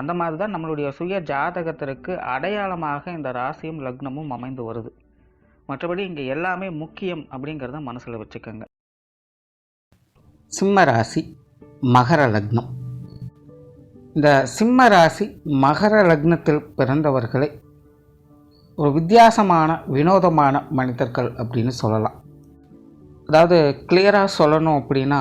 அந்த மாதிரி தான் நம்மளுடைய சுய ஜாதகத்திற்கு அடையாளமாக இந்த ராசியும் லக்னமும் அமைந்து வருது. மற்றபடி இங்கே எல்லாமே முக்கியம் அப்படிங்கிறத மனசில் வச்சுக்கோங்க. சிம்ம ராசி மகர லக்னம். இந்த சிம்ம ராசி மகர லக்னத்தில் பிறந்தவர்களை ஒரு வித்தியாசமான வினோதமான மனிதர்கள் அப்படின்னு சொல்லலாம். அதாவது கிளியராக சொல்லணும் அப்படின்னா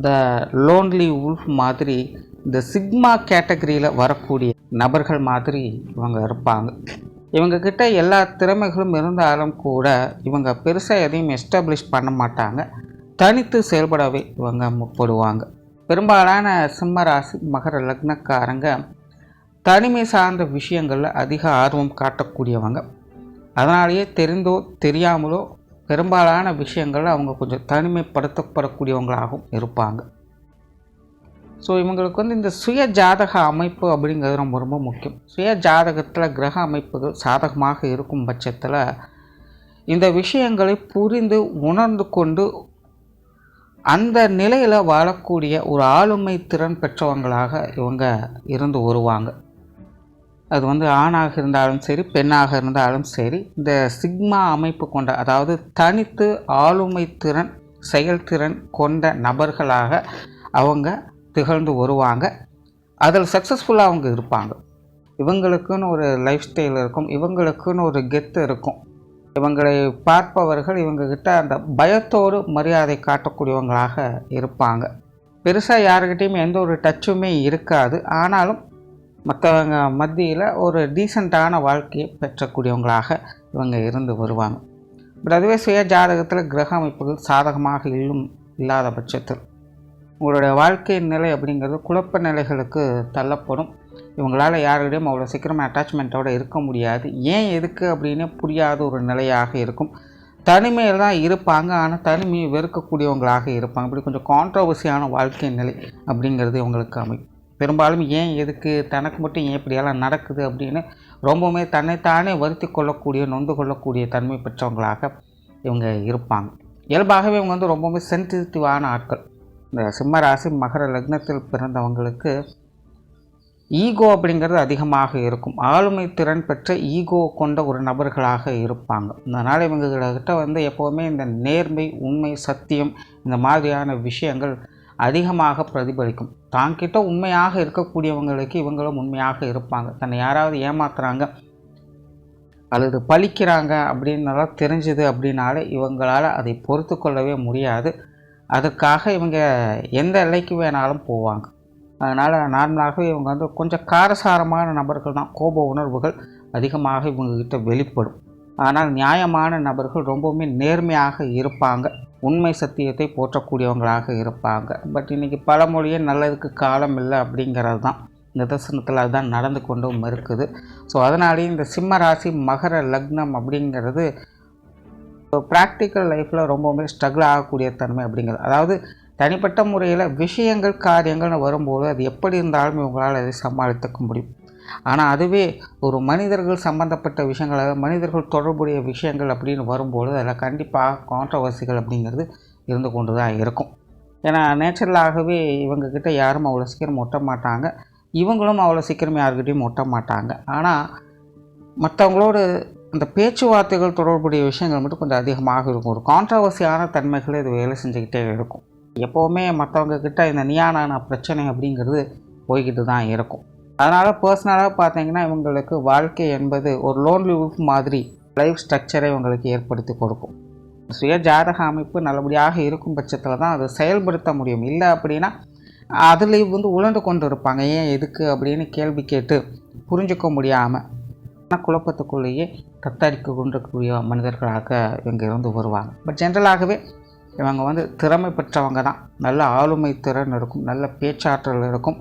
த லோன்லி உல்ஃப் மாதிரி இந்த சிக்மா கேட்டகரியில் வரக்கூடிய நபர்கள் மாதிரி இவங்க இருப்பாங்க. இவங்கக்கிட்ட எல்லா திறமைகளும் இருந்தாலும் கூட இவங்க பெருசாக எதையும் எஸ்டாப்ளிஷ் பண்ண மாட்டாங்க. தனித்து செயல்படவே இவங்க முற்படுவாங்க. பெரும்பாலான சிம்ம ராசி மகர லக்னக்காரங்க தனிமை சார்ந்த விஷயங்களில் அதிக ஆர்வம் காட்டக்கூடியவங்க. அதனாலேயே தெரிந்தோ தெரியாமலோ பெரும்பாலான விஷயங்கள் அவங்க கொஞ்சம் தனிமைப்படுத்தப்படக்கூடியவங்களாகவும் இருப்பாங்க. ஸோ இவங்களுக்கு வந்து இந்த சுய ஜாதக அமைப்பு அப்படிங்கிறது ரொம்ப ரொம்ப முக்கியம். சுய ஜாதகத்தில் கிரக அமைப்புகள் சாதகமாக இருக்கும் பட்சத்தில் இந்த விஷயங்களை புரிந்து உணர்ந்து கொண்டு அந்த நிலையில் வாழக்கூடிய ஒரு ஆளுமை திறன் பெற்றவங்களாக இவங்க இருந்து வருவாங்க. அது வந்து ஆணாக இருந்தாலும் சரி பெண்ணாக இருந்தாலும் சரி இந்த சிக்மா அமைப்பு கொண்ட அதாவது தனித்து ஆளுமை திறன் செயல்திறன் கொண்ட நபர்களாக அவங்க திகழ்ந்து வருவாங்க. அதில் சக்ஸஸ்ஃபுல்லாக அவங்க இருப்பாங்க. இவங்களுக்குன்னு ஒரு லைஃப் ஸ்டைல் இருக்கும் இவங்களுக்குன்னு ஒரு கெத்து இருக்கும். இவங்களை பார்ப்பவர்கள் இவங்கக்கிட்ட அந்த பயத்தோடு மரியாதை காட்டக்கூடியவங்களாக இருப்பாங்க. பெருசாக யாருக்கிட்டேயுமே எந்த ஒரு டச்சுமே இருக்காது. ஆனாலும் மற்றவங்க மத்தியில் ஒரு டீசெண்டான வாழ்க்கையை பெற்றக்கூடியவங்களாக இவங்க இருந்து வருவாங்க. பட் அதுவே சுய ஜாதகத்தில் கிரக அமைப்புகள் சாதகமாக இல்லும் இல்லாத பட்சத்தில். உங்களுடைய வாழ்க்கை நிலை அப்படிங்கிறது குழப்ப நிலைகளுக்கு தள்ளப்படும். இவங்களால் யாருடையும் அவ்வளோ சீக்கிரமாக அட்டாச்மெண்ட்டோடு இருக்க முடியாது. ஏன் எதுக்கு அப்படின்னு புரியாத ஒரு நிலையாக இருக்கும். தனிமையில் தான் இருப்பாங்க. ஆனால் தனிமையை வெறுக்கக்கூடியவங்களாக இருப்பாங்க. இப்படி கொஞ்சம் கான்ட்ரவர்சியான வாழ்க்கை நிலை அப்படிங்கிறது இவங்களுக்கு அமையும். பெரும்பாலும் ஏன் எதுக்கு தனக்கு மட்டும் ஏன் இப்படியெல்லாம் நடக்குது அப்படின்னு ரொம்பவுமே தன்னைத்தானே வருத்தி கொள்ளக்கூடிய நொந்து கொள்ளக்கூடிய தன்மை பெற்றவங்களாக இவங்க இருப்பாங்க. இயல்பாகவே இவங்க வந்து ரொம்பவுமே சென்சிட்டிவான ஆட்கள். இந்த சிம்மராசி மகர லக்னத்தில் பிறந்தவங்களுக்கு ஈகோ அப்படிங்கிறது அதிகமாக இருக்கும். ஆளுமை திறன் பெற்ற ஈகோ கொண்ட ஒரு நபர்களாக இருப்பாங்க. அதனால் இவங்ககிட்ட வந்து எப்போவுமே இந்த நேர்மை உண்மை சத்தியம் இந்த மாதிரியான விஷயங்கள் அதிகமாக பிரதிபலிக்கும். தாங்கிட்ட உண்மையாக இருக்கக்கூடியவங்களுக்கு இவங்களும் உண்மையாக இருப்பாங்க. தன்னை யாராவது ஏமாத்துறாங்க அல்லது பழிக்கிறாங்க அப்படின்னலாம் தெரிஞ்சுது அப்படின்னாலே இவங்களால் அதை பொறுத்து கொள்ளவே முடியாது. அதுக்காக இவங்க எந்த எல்லைக்கு வேணாலும் போவாங்க. அதனால் நார்மலாகவே இவங்க வந்து கொஞ்சம் காரசாரமான நபர்கள் தான். கோப உணர்வுகள் அதிகமாக இவங்கக்கிட்ட வெளிப்படும். ஆனால் நியாயமான நபர்கள் ரொம்பவுமே நேர்மையாக இருப்பாங்க. உண்மை சத்தியத்தை போற்றக்கூடியவங்களாக இருப்பாங்க. பட் இன்றைக்கி பழமொழியே நல்லதுக்கு காலம் இல்லை அப்படிங்கிறது தான். நிதர்சனத்தில் அதுதான் நடந்து கொண்டும் இருக்குது. ஸோ அதனாலேயே இந்த சிம்ம ராசி மகர லக்னம் அப்படிங்கிறது ப்ராக்டிக்கல் லைஃப்பில் ரொம்பவுமே ஸ்ட்ரகிள் ஆகக்கூடிய தன்மை அப்படிங்கிறது. அதாவது தனிப்பட்ட முறையில் விஷயங்கள் காரியங்கள்னு வரும்போது அது எப்படி இருந்தாலும் இவங்களால் அதை சமாளித்துக்க முடியும். ஆனால் அதுவே ஒரு மனிதர்கள் சம்மந்தப்பட்ட விஷயங்கள் மனிதர்கள் தொடர்புடைய விஷயங்கள் அப்படின்னு வரும்போது அதில் கண்டிப்பாக கான்ட்ரவர்சிகள் அப்படிங்கிறது இருந்து கொண்டு தான் இருக்கும். ஏன்னா நேச்சுரலாகவே இவங்கக்கிட்ட யாரும் அவ்வளோ சீக்கிரம் ஒட்ட மாட்டாங்க. இவங்களும் அவ்வளோ சீக்கிரம் யாருக்கிட்டையும் ஒட்ட மாட்டாங்க. ஆனால் மற்றவங்களோடு அந்த பேச்சுவார்த்தைகள் தொடர்புடைய விஷயங்கள் மட்டும் கொஞ்சம் அதிகமாக இருக்கும். ஒரு கான்ட்ரவர்சியான தன்மைகளை இது வேலை செஞ்சுக்கிட்டே இருக்கும். எப்போவுமே மற்றவங்க கிட்ட இந்த நியானான பிரச்சனை அப்படிங்கிறது போய்கிட்டு தான் இருக்கும். அதனால் பர்சனலாக பார்த்தீங்கன்னா இவங்களுக்கு வாழ்க்கை என்பது ஒரு லோன்லி உல்ஃப் மாதிரி லைஃப் ஸ்ட்ரக்சரை இவங்களுக்கு ஏற்படுத்தி கொடுக்கும். சுய ஜாதக அமைப்பு நல்லபடியாக இருக்கும் பட்சத்தில் தான் அதை செயல்படுத்த முடியும். இல்லை அப்படின்னா அதில் வந்து உழண்டு கொண்டு இருப்பாங்க. ஏன் எதுக்கு அப்படின்னு கேள்வி கேட்டு புரிஞ்சுக்க முடியாமல் குழப்பத்துக்குள்ளேயே தத்தரிக்க கொண்டிருக்கக்கூடிய மனிதர்களாக இவங்க இருந்து வருவாங்க. பட் ஜென்ரலாகவே இவங்க வந்து திறமை பெற்றவங்க தான். நல்ல ஆளுமை திறன் இருக்கும் நல்ல பேச்சாற்றல் இருக்கும்.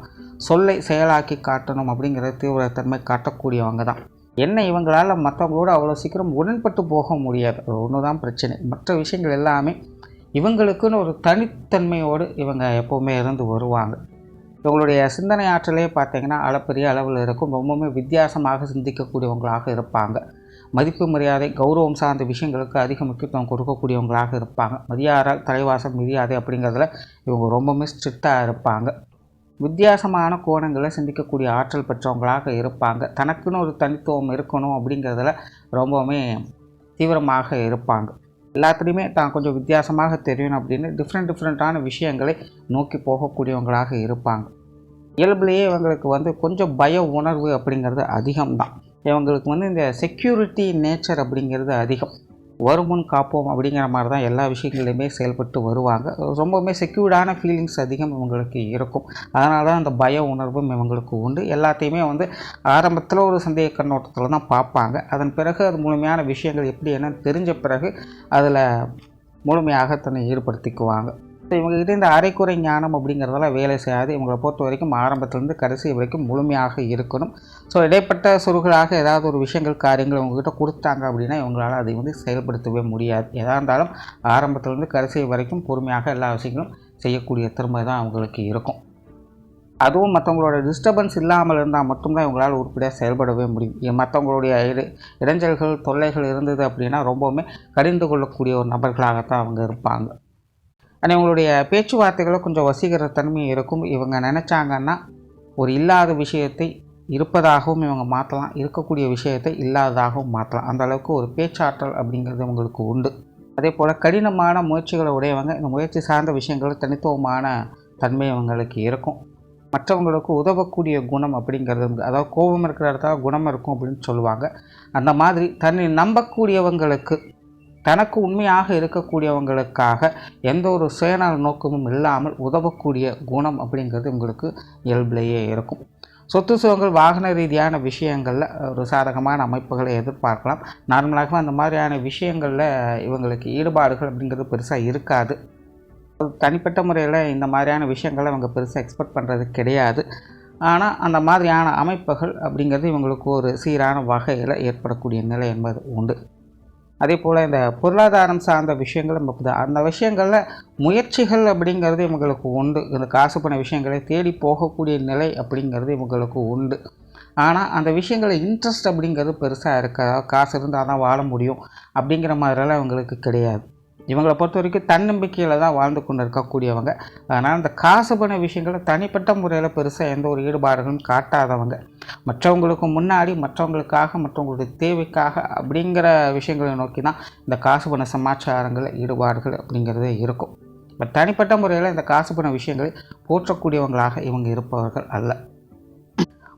சொல்லை செயலாக்கி காட்டணும் அப்படிங்கிற தீவிரத்தன்மை காட்டக்கூடியவங்க தான். என்ன இவங்களால் மற்றவங்களோட அவ்வளோ சீக்கிரம் உடன்பட்டு போக முடியாது. ஒன்று தான் பிரச்சனை. மற்ற விஷயங்கள் எல்லாமே இவங்களுக்குன்னு ஒரு தனித்தன்மையோடு இவங்க எப்போவுமே இருந்து வருவாங்க. இவங்களுடைய சிந்தனை ஆற்றலே பார்த்திங்கன்னா அளப்பெரிய அளவில் இருக்கும். ரொம்பவுமே வித்தியாசமாக சிந்திக்கக்கூடியவங்களாக இருப்பாங்க. மதிப்பு மரியாதை கௌரவம் சார்ந்த விஷயங்களுக்கு அதிக முக்கியத்துவம் கொடுக்கக்கூடியவங்களாக இருப்பாங்க. மதியாரால் தலைவாசம் மரியாதை அப்படிங்கிறதுல இவங்க ரொம்பவுமே ஸ்ட்ரிக்டாக இருப்பாங்க. வித்தியாசமான கோணங்களை சிந்திக்கக்கூடிய ஆற்றல் பெற்றவங்களாக இருப்பாங்க. தனக்குன்னு ஒரு தனித்துவம் இருக்கணும் அப்படிங்கிறதுல ரொம்பவுமே தீவிரமாக இருப்பாங்க. எல்லாத்துலேயுமே தான் கொஞ்சம் வித்தியாசமாக தெரியணும் அப்படின்னு டிஃப்ரெண்ட் டிஃப்ரெண்ட்டான விஷயங்களை நோக்கி போகக்கூடியவங்களாக இருப்பாங்க. இயல்புலேயே இவங்களுக்கு வந்து கொஞ்சம் பய உணர்வு அப்படிங்கிறது அதிகம்தான். இவங்களுக்கு வந்து இந்த செக்யூரிட்டி நேச்சர் அப்படிங்கிறது அதிகம். வருமுன் காப்போம் அப்படிங்கிற மாதிரி தான் எல்லா விஷயங்களையுமே செயல்பட்டு வருவாங்க. ரொம்பவுமே செக்யூர்டான ஃபீலிங்ஸ் அதிகம் இவங்களுக்கு இருக்கும். அதனால தான் அந்த பய உணர்வும் இவங்களுக்கு உண்டு. எல்லாத்தையுமே வந்து ஆரம்பத்தில் ஒரு சந்தேக கண்ணோட்டத்தில் தான் பார்ப்பாங்க. அதன் பிறகு அது முழுமையான விஷயங்கள் எப்படி என்னன்னு தெரிஞ்ச பிறகு அதில் முழுமையாக தன்னை ஈடுபடுத்திக்குவாங்க. இவங்ககிட்ட இந்த அரைக்குறை ஞானம் அப்படிங்கிறதெல்லாம் வேலை செய்யாது. இவங்களை பொறுத்த வரைக்கும் ஆரம்பத்துலேருந்து கடைசி வரைக்கும் முழுமையாக இருக்கணும். ஸோ இடைப்பட்ட சுருகளாக ஏதாவது ஒரு விஷயங்கள் காரியங்கள் இவங்ககிட்ட கொடுத்தாங்க அப்படின்னா இவங்களால் அதை வந்து செயல்படுத்தவே முடியாது. எதாக இருந்தாலும் ஆரம்பத்துலேருந்து கடைசி வரைக்கும் பொறுமையாக எல்லா விஷயங்களும் செய்யக்கூடிய திறமை தான் அவங்களுக்கு இருக்கும். அதுவும் மற்றவங்களோட டிஸ்டர்பன்ஸ் இல்லாமல் இருந்தால் மட்டும்தான் இவங்களால் உருப்படியாக செயல்படவே முடியும். மற்றவங்களுடைய இட இடைஞ்சல்கள் தொல்லைகள் இருந்தது அப்படின்னா ரொம்பவுமே கடிந்து கொள்ளக்கூடிய ஒரு நபர்களாகத்தான் அவங்க இருப்பாங்க. ஆனால் இவங்களுடைய பேச்சுவார்த்தைகளும் கொஞ்சம் வசீகர தன்மை இருக்கும். இவங்க நினச்சாங்கன்னா ஒரு இல்லாத விஷயத்தை இருப்பதாகவும் இவங்க மாற்றலாம் இருக்கக்கூடிய விஷயத்தை இல்லாததாகவும் மாற்றலாம் அந்த அளவுக்கு ஒரு பேச்சாற்றல் அப்படிங்கிறது இவங்களுக்கு உண்டு. அதே போல் கடினமான முயற்சிகளை உடையவங்க இந்த முயற்சி சார்ந்த விஷயங்கள் தனித்துவமான தன்மை இவங்களுக்கு இருக்கும். மற்றவங்களுக்கு உதவக்கூடிய குணம் அப்படிங்கிறது அதாவது கோபம் இருக்கிற இடத்துல குணம் இருக்கும் அப்படின்னு சொல்லுவாங்க. அந்த மாதிரி தன்னை நம்பக்கூடியவங்களுக்கு தனக்கு உண்மையாக இருக்கக்கூடியவங்களுக்காக எந்த ஒரு சுயநல நோக்கமும் இல்லாமல் உதவக்கூடிய குணம் அப்படிங்கிறது உங்களுக்கு இயல்பிலேயே இருக்கும். சொத்து சுகங்கள் வாகன ரீதியான விஷயங்களில் ஒரு சாதகமான அமைப்புகளை எதிர்பார்க்கலாம். நார்மலாகவே அந்த மாதிரியான விஷயங்களில் இவங்களுக்கு ஈடுபாடுகள் அப்படிங்கிறது பெருசாக இருக்காது. தனிப்பட்ட முறையில் இந்த மாதிரியான விஷயங்களை அவங்க பெருசாக எக்ஸ்பெக்ட் பண்ணுறது கிடையாது. ஆனால் அந்த மாதிரியான அமைப்புகள் அப்படிங்கிறது இவங்களுக்கு ஒரு சீரான வகையில் ஏற்படக்கூடிய நிலை என்பது உண்டு. அதே போல் இந்த பொருளாதாரம் சார்ந்த விஷயங்கள் தான் அந்த விஷயங்களில் முயற்சிகள் அப்படிங்கிறது இவங்களுக்கு உண்டு. இந்த காசு பண்ண விஷயங்களை தேடி போகக்கூடிய நிலை அப்படிங்கிறது இவங்களுக்கு உண்டு. ஆனால் அந்த விஷயங்களில் இன்ட்ரெஸ்ட் அப்படிங்கிறது பெருசாக இருக்கா காசு இருந்தால் தான் வாழ முடியும் அப்படிங்கிற மாதிரிலாம் இவங்களுக்கு கிடையாது. இவங்களை பொறுத்த வரைக்கும் தன்னம்பிக்கையில் தான் வாழ்ந்து கொண்டு இருக்கக்கூடியவங்க அதனால் அந்த காசு பண்ண விஷயங்களை தனிப்பட்ட முறையில் பெருசாக எந்த ஒரு ஈடுபாடுகளும் காட்டாதவங்க. மற்றவங்களுக்கு முன்னாடி மற்றவங்களுக்காக மற்றவங்களுடைய தேவைக்காக அப்படிங்கிற விஷயங்களை நோக்கி தான் இந்த காசு பண சமாச்சாரங்களில் ஈடுபாடுகள் அப்படிங்கிறதே இருக்கும். பட் தனிப்பட்ட முறையில் இந்த காசு பண விஷயங்களை போற்றக்கூடியவங்களாக இவங்க இருப்பவர்கள் அல்ல.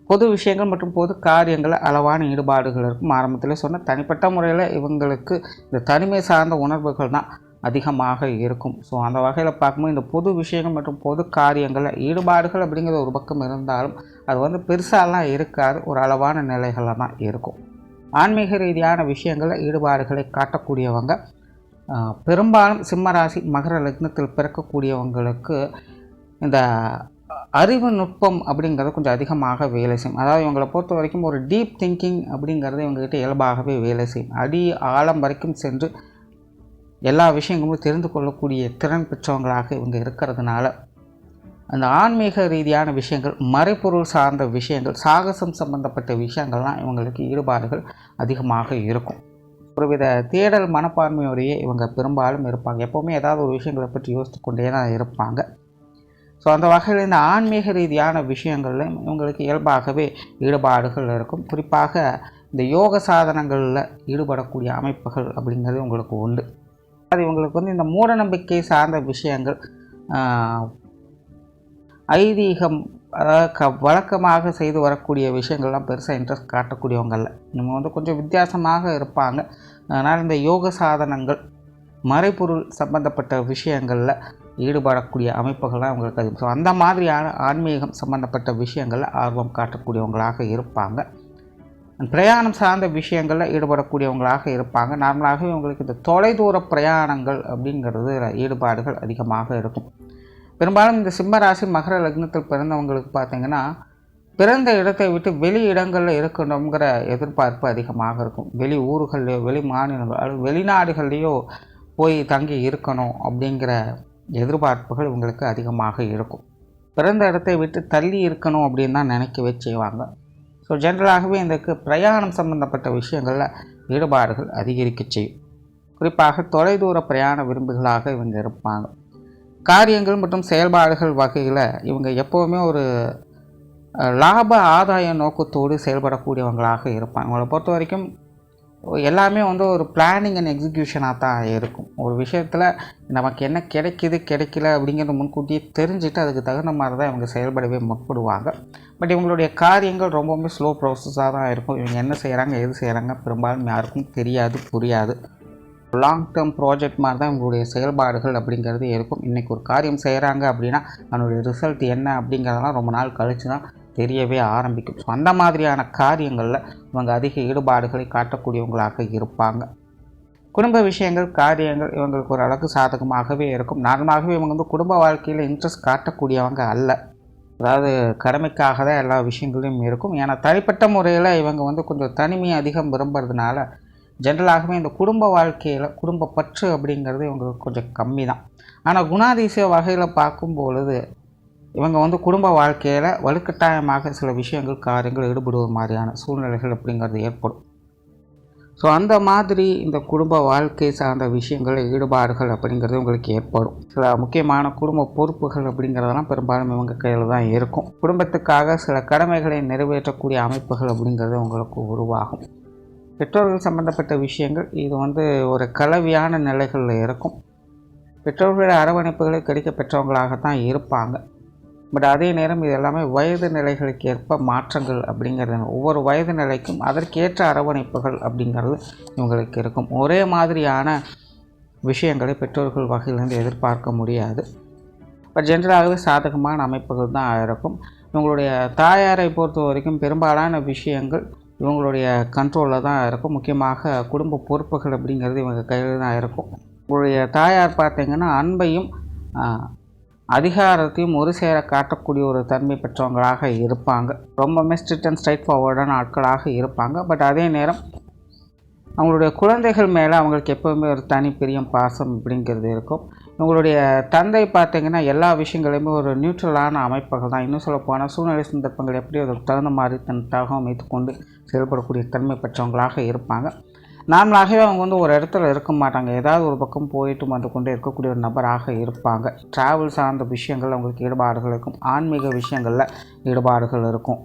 பொது விஷயங்கள் மற்றும் பொது காரியங்கள் அளவான ஈடுபாடுகள் இருக்கும். ஆரம்பத்தில் சொன்ன தனிப்பட்ட முறையில் இவங்களுக்கு இந்த தனிமை சார்ந்த உணர்வுகள் தான் அதிகமாக இருக்கும். ஸோ அந்த வகையில் பார்க்கும்போது இந்த பொது விஷயங்கள் மற்றும் பொது காரியங்களில் ஈடுபாடுகள் அப்படிங்கிறது ஒரு பக்கம் இருந்தாலும் அது வந்து பெருசாலாம் இருக்காது. ஒரு அளவான நிலைகளில் தான் இருக்கும். ஆன்மீக ரீதியான விஷயங்களில் ஈடுபாடுகளை காட்டக்கூடியவங்க பெரும்பாலும் சிம்மராசி மகர லக்னத்தில் பிறக்கக்கூடியவங்களுக்கு இந்த அறிவு நுட்பம் அப்படிங்கிறது கொஞ்சம் அதிகமாக வேலை செய்யும். அதாவது இவங்களை பொறுத்த வரைக்கும் ஒரு டீப் திங்கிங் அப்படிங்கிறது இவங்ககிட்ட இயல்பாகவே வேலை செய்யும். அடி ஆழம் வரைக்கும் சென்று எல்லா விஷயங்களும் தெரிந்து கொள்ளக்கூடிய திறன் பெற்றவங்களாக இவங்க இருக்கிறதுனால அந்த ஆன்மீக ரீதியான விஷயங்கள் மறைப்பொருள் சார்ந்த விஷயங்கள் சாகசம் சம்பந்தப்பட்ட விஷயங்கள்லாம் இவங்களுக்கு ஈடுபாடுகள் அதிகமாக இருக்கும். ஒருவித தேடல் மனப்பான்மையோடையே இவங்க பெரும்பாலும் இருப்பாங்க. எப்போவுமே ஏதாவது ஒரு விஷயங்களை பற்றி யோசித்து கொண்டே தான் இருப்பாங்க. ஸோ அந்த வகையில் இந்த ஆன்மீக ரீதியான விஷயங்களில் இவங்களுக்கு இயல்பாகவே ஈடுபாடுகள் இருக்கும். குறிப்பாக இந்த யோக சாதனங்களில் ஈடுபடக்கூடிய அமைப்புகள் அப்படிங்கிறது உங்களுக்கு உண்டு. அது இவங்களுக்கு வந்து இந்த மூடநம்பிக்கை சார்ந்த விஷயங்கள் ஐதீகம் அதாவது க வழக்கமாக செய்து வரக்கூடிய விஷயங்கள்லாம் பெருசாக இன்ட்ரெஸ்ட் காட்டக்கூடியவங்கல்ல. இவங்க வந்து கொஞ்சம் வித்தியாசமாக இருப்பாங்க. அதனால் இந்த யோக சாதனங்கள் மறைபொருள் சம்பந்தப்பட்ட விஷயங்களில் ஈடுபடக்கூடிய அமைப்புகள்லாம் அவங்களுக்கு அது ஸோ அந்த மாதிரியான ஆன்மீகம் சம்பந்தப்பட்ட விஷயங்களில் ஆர்வம் காட்டக்கூடியவங்களாக இருப்பாங்க. பிரயாணம் சார்ந்த விஷயங்களில் ஈடுபடக்கூடியவங்களாக இருப்பாங்க. நார்மலாகவே இவங்களுக்கு இந்த தொலைதூர பிரயாணங்கள் அப்படிங்கிறது ஈடுபாடுகள் அதிகமாக இருக்கும். பெரும்பாலும் இந்த சிம்மராசி மகர லக்னத்தில் பிறந்தவங்களுக்கு பார்த்தீங்கன்னா பிறந்த இடத்தை விட்டு வெளி இடங்களில் இருக்கணுங்கிற எதிர்பார்ப்பு அதிகமாக இருக்கும். வெளி ஊர்கள்லையோ வெளி மாநிலங்கள் அல்லது வெளிநாடுகள்லேயோ போய் தங்கி இருக்கணும் அப்படிங்கிற எதிர்பார்ப்புகள் இவங்களுக்கு அதிகமாக இருக்கும். பிறந்த இடத்தை விட்டு தள்ளி இருக்கணும் அப்படின்னு தான் நினைக்கவே செய்வாங்க. ஸோ ஜென்ரலாகவே இந்த பிரயாணம் சம்பந்தப்பட்ட விஷயங்களில் ஈடுபாடுகள் அதிகரிக்க செய்யும். குறிப்பாக தொலைதூர பிரயாண விரும்புகளாக இவங்க இருப்பாங்க. காரியங்கள் மற்றும் செயல்பாடுகள் வகையில் இவங்க எப்போவுமே ஒரு லாப ஆதாய நோக்கத்தோடு செயல்படக்கூடியவங்களாக இருப்பாங்க. அவங்கள பொறுத்த வரைக்கும் எல்லாமே வந்து ஒரு பிளானிங் அண்ட் எக்ஸிக்யூஷனாக தான் இருக்கும். ஒரு விஷயத்தில் நமக்கு என்ன கிடைக்கிது கிடைக்கல அப்படிங்கிறத முன்கூட்டியே தெரிஞ்சுட்டு அதுக்கு தகுந்த மாதிரி தான் இவங்க செயல்படவே முற்படுவாங்க. பட் இவங்களுடைய காரியங்கள் ரொம்பவுமே ஸ்லோ ப்ராசஸாக தான் இருக்கும். இவங்க என்ன செய்கிறாங்க எது செய்கிறாங்க பெரும்பாலும் யாருக்கும் தெரியாது புரியாது. லாங் டேர்ம் ப்ராஜெக்ட் மாதிரி தான் இவங்களுடைய செயல்பாடுகள் அப்படிங்கிறது இருக்கும். இன்றைக்கி ஒரு காரியம் செய்கிறாங்க அப்படின்னா அதனுடைய ரிசல்ட் என்ன அப்படிங்கிறதெல்லாம் ரொம்ப நாள் கழித்து தான் தெரியவே ஆரம்பிக்கும். ஸோ அந்த மாதிரியான காரியங்களில் இவங்க அதிக ஈடுபாடுகளை காட்டக்கூடியவங்களாக இருப்பாங்க. குடும்ப விஷயங்கள் காரியங்கள் இவங்களுக்கு ஒரு அளவுக்கு சாதகமாகவே இருக்கும். நார்மலாகவே இவங்க வந்து குடும்ப வாழ்க்கையில் இன்ட்ரெஸ்ட் காட்டக்கூடியவங்க அல்ல. அதாவது கடமைக்காக தான் எல்லா விஷயங்களையும் இருக்கும். ஏன்னா தனிப்பட்ட முறையில் இவங்க வந்து கொஞ்சம் தனிமையை அதிகம் விரும்புறதுனால ஜென்ரலாகவே இந்த குடும்ப வாழ்க்கையில் குடும்ப பற்று அப்படிங்கிறது இவங்களுக்கு கொஞ்சம் கம்மி தான் ஆனால் குணாதிசய வகையில் பார்க்கும் பொழுது இவங்க வந்து குடும்ப வாழ்க்கையில் வலுக்கட்டாயமாக சில விஷயங்கள் காரியங்கள் ஈடுபடுவது மாதிரியான சூழ்நிலைகள் அப்படிங்கிறது ஏற்படும். ஸோ அந்த மாதிரி இந்த குடும்ப வாழ்க்கை சார்ந்த விஷயங்கள் ஈடுபாடுகள் அப்படிங்கிறது உங்களுக்கு ஏற்படும். சில முக்கியமான குடும்ப பொறுப்புகள் அப்படிங்கிறதெல்லாம் பெரும்பாலும் இவங்க கையில் தான் இருக்கும். குடும்பத்துக்காக சில கடமைகளை நிறைவேற்றக்கூடிய அமைப்புகள் அப்படிங்கிறது உங்களுக்கு உருவாகும். பெற்றோர்கள் சம்பந்தப்பட்ட விஷயங்கள் இது வந்து ஒரு கலவையான நிலைகளில் இருக்கும். பெற்றோர்களோட அரவணைப்புகளை கிடைக்க பெற்றவங்களாகத்தான் இருப்பாங்க. பட் அதே நேரம் இது எல்லாமே வயது நிலைகளுக்கு ஏற்ப மாற்றங்கள் அப்படிங்கிறது ஒவ்வொரு வயது நிலைக்கும் அதற்கேற்ற அரவணைப்புகள் அப்படிங்கிறது இவங்களுக்கு இருக்கும். ஒரே மாதிரியான விஷயங்களை பெற்றோர்கள் வகையிலிருந்து எதிர்பார்க்க முடியாது. பட் ஜென்ரலாகவே சாதகமான அமைப்புகள் தான் இருக்கும். இவங்களுடைய தாயாரை பொறுத்த வரைக்கும் பெரும்பாலான விஷயங்கள் இவங்களுடைய கண்ட்ரோலில் தான் இருக்கும். முக்கியமாக குடும்ப பொறுப்புகள் அப்படிங்கிறது இவங்க கையில் தான் இருக்கும். உங்களுடைய தாயார் பார்த்திங்கன்னா அன்பையும் அதிகாரத்தையும் ஒரு சேர காட்டக்கூடிய ஒரு தன்மை பெற்றவங்களாக இருப்பாங்க. ரொம்பவுமே ஸ்ட்ரிக்ட் அண்ட் ஸ்ட்ரைட் ஃபார்வர்டான ஆட்களாக இருப்பாங்க. பட் அதே நேரம் அவங்களுடைய குழந்தைகள் மேலே அவங்களுக்கு எப்போவுமே ஒரு தனி பிரியம் பாசம் அப்படிங்கிறது இருக்கும். இவங்களுடைய தந்தை பார்த்தீங்கன்னா எல்லா விஷயங்களையுமே ஒரு நியூட்ரலான அமைப்புகள் தான். இன்னும் சொல்ல போனால் சூழ்நிலை சந்தர்ப்பங்கள் எப்படி அதற்கு தகுந்த மாதிரி தன் தாகம் அமைத்து கொண்டு செயல்படக்கூடிய தன்மை பெற்றவங்களாக இருப்பாங்க. நார்மலாகவே அவங்க வந்து ஒரு இடத்துல இருக்க மாட்டாங்க. ஏதாவது ஒரு பக்கம் போயிட்டு வந்து கொண்டு இருக்கக்கூடிய ஒரு நபராக இருப்பாங்க. ட்ராவல் சார்ந்த விஷயங்கள் அவங்களுக்கு ஈடுபாடுகள் இருக்கும். ஆன்மீக விஷயங்களில் ஈடுபாடுகள் இருக்கும்.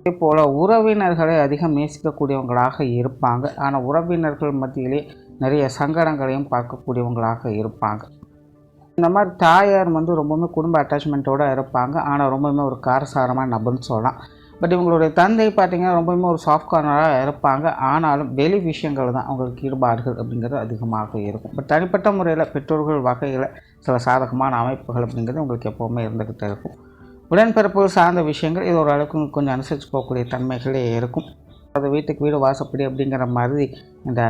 அதே போல் உறவினர்களை அதிகம் நேசிக்கக்கூடியவங்களாக இருப்பாங்க. ஆனால் உறவினர்கள் மத்தியிலே நிறைய சங்கடங்களையும் பார்க்கக்கூடியவங்களாக இருப்பாங்க. இந்த மாதிரி தாயார் வந்து ரொம்பவுமே குடும்ப அட்டாச்மெண்ட்டோடு இருப்பாங்க. ஆனால் ரொம்பவுமே ஒரு காரசாரமான நபர்னு சொல்லலாம். பட் இவங்களுடைய தந்தை பார்த்திங்கன்னா ரொம்பவுமே ஒரு சாஃப்ட் கார்னராக இருப்பாங்க. ஆனாலும் வெளி விஷயங்கள் தான் அவங்களுக்கு ஈடுபாடுகள் அப்படிங்கிறது அதிகமாக இருக்கும். பட் தனிப்பட்ட முறையில் பெற்றோர்கள் வகையில் சில சாதகமான அமைப்புகள் அப்படிங்கிறது உங்களுக்கு எப்போவுமே இருந்துக்கிட்டே இருக்கும். உடன்பிறப்பு சார்ந்த விஷயங்கள் இது ஓரளவுக்கு கொஞ்சம் அனுசரித்து போகக்கூடிய தன்மைகளே இருக்கும். அது வீட்டுக்கு வீடு வாசப்படி அப்படிங்கிற மாதிரி இந்த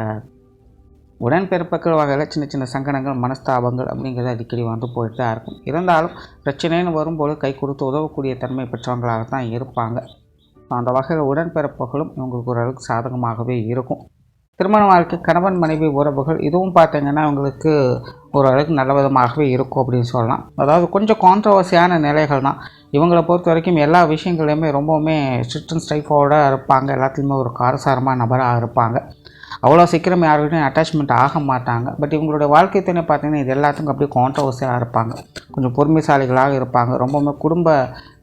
உடன்பிறப்புகள் வகையில் சின்ன சின்ன சங்கடங்கள் மனஸ்தாபங்கள் அப்படிங்கிறது அடிக்கடி வந்து போயிட்டு தான் இருக்கும். இருந்தாலும் பிரச்சனைன்னு வரும்போது கை கொடுத்து உதவக்கூடிய தன்மை பெற்றவங்களாக தான் இருப்பாங்க அந்த வகையில் உடன்பிறப்புகளும் இவங்களுக்கு ஓரளவுக்கு சாதகமாகவே இருக்கும். திருமண வாழ்க்கை கணவன் மனைவி உறவுகள் இதுவும் பார்த்திங்கன்னா அவங்களுக்கு ஓரளவுக்கு நல்ல விதமாகவே இருக்கும் அப்படின்னு சொல்லலாம். அதாவது கொஞ்சம் கான்ட்ரவர்சியான நிலைகள் தான். இவங்களை பொறுத்த வரைக்கும் எல்லா விஷயங்களையுமே ரொம்பவுமே ஸ்ட்ரிக்ட் அண்ட் ஸ்ட்ரைஃபோட இருப்பாங்க. எல்லாத்துலேயுமே ஒரு காரசாரமாக நபராக இருப்பாங்க. அவ்வளோ சீக்கிரம் யாருக்கிட்டையும் அட்டாச்மெண்ட் ஆக மாட்டாங்க. பட் இவங்களுடைய வாழ்க்கை துணை பார்த்தீங்கன்னா இது எல்லாத்துக்கும் அப்படியே கான்ட்ரவர்சியாக இருப்பாங்க. கொஞ்சம் பொறுமைசாலிகளாக இருப்பாங்க. ரொம்பவுமே குடும்ப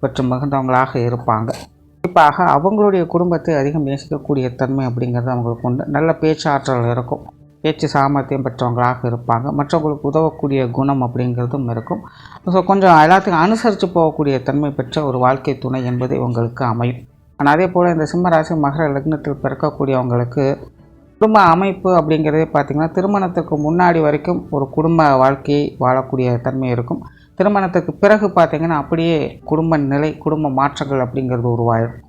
வெற்றி மிகுந்தவங்களாக இருப்பாங்க. குறிப்பாக அவங்களுடைய குடும்பத்தை அதிகம் நேசிக்கக்கூடிய தன்மை அப்படிங்கிறது அவங்களுக்கு உண்டு. நல்ல பேச்சாற்றல் இருக்கும். பேச்சு சாமர்த்தியம் பெற்றவங்களாக இருப்பாங்க. மற்றவங்களுக்கு உதவக்கூடிய குணம் அப்படிங்கிறதும் இருக்கும். ஸோ கொஞ்சம் எல்லாத்துக்கும் அனுசரித்து போகக்கூடிய தன்மை பெற்ற ஒரு வாழ்க்கை துணை என்பது இவங்களுக்கு அமையும். ஆனால் அதே போல் இந்த சிம்மராசி மகர லக்னத்தில் பிறக்கக்கூடியவங்களுக்கு குடும்ப அமைப்பு அப்படிங்கிறதே பார்த்திங்கன்னா திருமணத்துக்கு முன்னாடி வரைக்கும் ஒரு குடும்ப வாழ்க்கையை வாழக்கூடிய தன்மை இருக்கும். திருமணத்துக்கு பிறகு பார்த்திங்கன்னா அப்படியே குடும்ப நிலை குடும்ப மாற்றங்கள் அப்படிங்கிறது உருவாயிடும்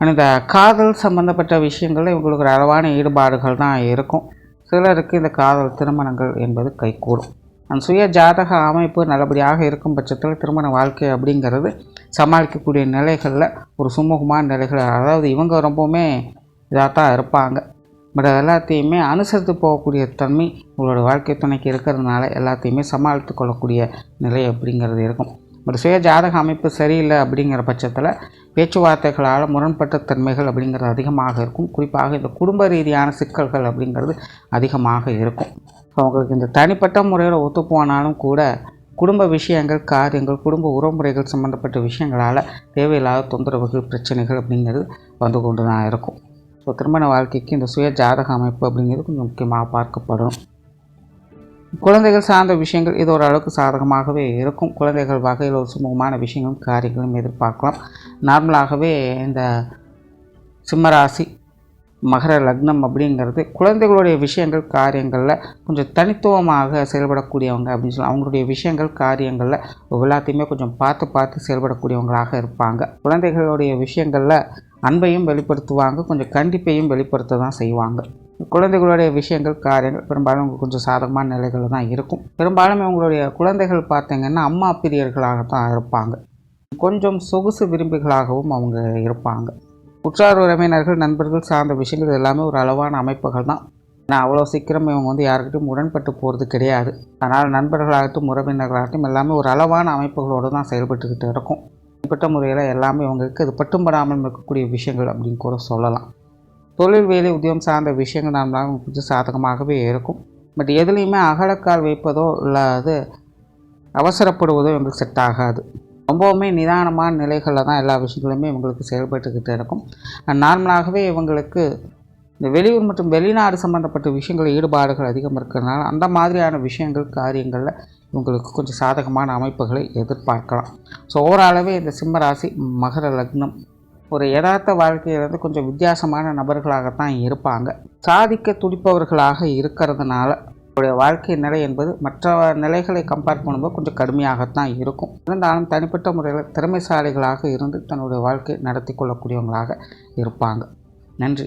ஆனால் இந்த காதல் சம்மந்தப்பட்ட விஷயங்களில் இவங்களுக்கு ஒரு அளவான ஈடுபாடுகள் தான் இருக்கும். சிலருக்கு இந்த காதல் திருமணங்கள் என்பது கைகூடும். அந்த சுய ஜாதக அமைப்பு நல்லபடியாக இருக்கும் பட்சத்தில் திருமண வாழ்க்கை அப்படிங்கிறது சமாளிக்கக்கூடிய நிலைகளில் ஒரு சுமூகமான நிலைகள் அதாவது இவங்க ரொம்பவுமே இதாக தான் இருப்பாங்க. பட் எல்லாத்தையுமே அனுசரித்து போகக்கூடிய தன்மை உங்களோட வாழ்க்கை துணைக்கு இருக்கிறதுனால எல்லாத்தையுமே சமாளித்து கொள்ளக்கூடிய நிலை அப்படிங்கிறது இருக்கும். பட் சுய ஜாதக அமைப்பு சரியில்லை அப்படிங்கிற பட்சத்தில் பேச்சுவார்த்தைகளால் முரண்பட்ட தன்மைகள் அப்படிங்கிறது அதிகமாக இருக்கும். குறிப்பாக இந்த குடும்ப ரீதியான சிக்கல்கள் அப்படிங்கிறது அதிகமாக இருக்கும். அவங்களுக்கு இந்த தனிப்பட்ட முறையில் ஒத்து போனாலும் கூட குடும்ப விஷயங்கள் காரியங்கள் குடும்ப உறவுமுறைகள் சம்மந்தப்பட்ட விஷயங்களால் தேவையில்லாத தொந்தரவுகள் பிரச்சனைகள் அப்படிங்கிறது வந்து கொண்டு தான் இருக்கும். ஸோ திருமண வாழ்க்கைக்கு இந்த சுய ஜாதக அமைப்பு அப்படிங்கிறது கொஞ்சம் முக்கியமாக பார்க்கப்படும். குழந்தைகள் சார்ந்த விஷயங்கள் இது ஓரளவுக்கு சாதகமாகவே இருக்கும். குழந்தைகள் வகையில் ஒரு சுமூகமான விஷயங்களும் காரியங்களும் எதிர்பார்க்கலாம். நார்மலாகவே இந்த சிம்மராசி மகர லக்னம் அப்படிங்கிறது குழந்தைகளுடைய விஷயங்கள் காரியங்களில் கொஞ்சம் தனித்துவமாக செயல்படக்கூடியவங்க அப்படின்னு சொல்லலாம். அவங்களுடைய விஷயங்கள் காரியங்களில் எல்லாத்தையுமே கொஞ்சம் பார்த்து பார்த்து செயல்படக்கூடியவங்களாக இருப்பாங்க. குழந்தைகளுடைய விஷயங்களில் அன்பையும் வெளிப்படுத்துவாங்க கொஞ்சம் கண்டிப்பையும் வெளிப்படுத்த தான் செய்வாங்க. குழந்தைகளுடைய விஷயங்கள் காரியங்கள் பெரும்பாலும் கொஞ்சம் சாதகமான நிலைகளில் தான் இருக்கும். பெரும்பாலும் இவங்களுடைய குழந்தைகள் பார்த்தீங்கன்னா அம்மா பிரியர்களாக தான் இருப்பாங்க. கொஞ்சம் சொகுசு விரும்பிகளாகவும் அவங்க இருப்பாங்க. உற்றார் உறவினர்கள் நண்பர்கள் சார்ந்த விஷயங்கள் எல்லாமே ஒரு அளவான அமைப்புகள் தான். ஆனால் அவ்வளோ சீக்கிரம் இவங்க வந்து யாருக்கிட்டையும் உடன்பட்டு போகிறது கிடையாது. அதனால் நண்பர்களாகட்டும் உறவினர்களாகட்டும் எல்லாமே ஒரு அளவான அமைப்புகளோடு தான் செயல்பட்டுக்கிட்டு இருக்கும். தனிப்பட்ட முறையில் எல்லாமே அவங்களுக்கு அது பட்டும்படாமல் இருக்கக்கூடிய விஷயங்கள் அப்படின்னு கூட சொல்லலாம். தொழில் வேலை உத்தியோகம் சார்ந்த விஷயங்கள் நம்மளால் கொஞ்சம் சாதகமாகவே இருக்கும். பட் எதுலேயுமே அகலக்கால் வைப்பதோ இல்லாது அவசரப்படுவதோ இவங்களுக்கு செட் ஆகாது. ரொம்பவுமே நிதானமான நிலைகளில் தான் எல்லா விஷயங்களுமே இவங்களுக்கு செயல்பட்டுக்கிட்டு இருக்கும். நார்மலாகவே இவங்களுக்கு இந்த வெளியூர் மற்றும் வெளிநாடு சம்மந்தப்பட்ட விஷயங்கள் ஈடுபாடுகள் அதிகம் இருக்கிறதுனால அந்த மாதிரியான விஷயங்கள் காரியங்களில் இவங்களுக்கு கொஞ்சம் சாதகமான அமைப்புகளை எதிர்பார்க்கலாம். ஸோ ஓரளவே இந்த சிம்மராசி மகர லக்னம் ஒரு யதார்த்த வாழ்க்கையிலேருந்து கொஞ்சம் வித்தியாசமான நபர்களாகத்தான் இருப்பாங்க. சாதிக்க துடிப்பவர்களாக இருக்கிறதுனால அவருடைய வாழ்க்கை நிலை என்பது மற்ற நிலைகளை கம்பேர் பண்ணும்போது கொஞ்சம் கடுமையாகத்தான் இருக்கும். இருந்தாலும் தனிப்பட்ட முறையில் திறமைசாலிகளாக இருந்து தன்னுடைய வாழ்க்கை நடத்தி கொள்ளக்கூடியவங்களாக இருப்பாங்க. நன்றி.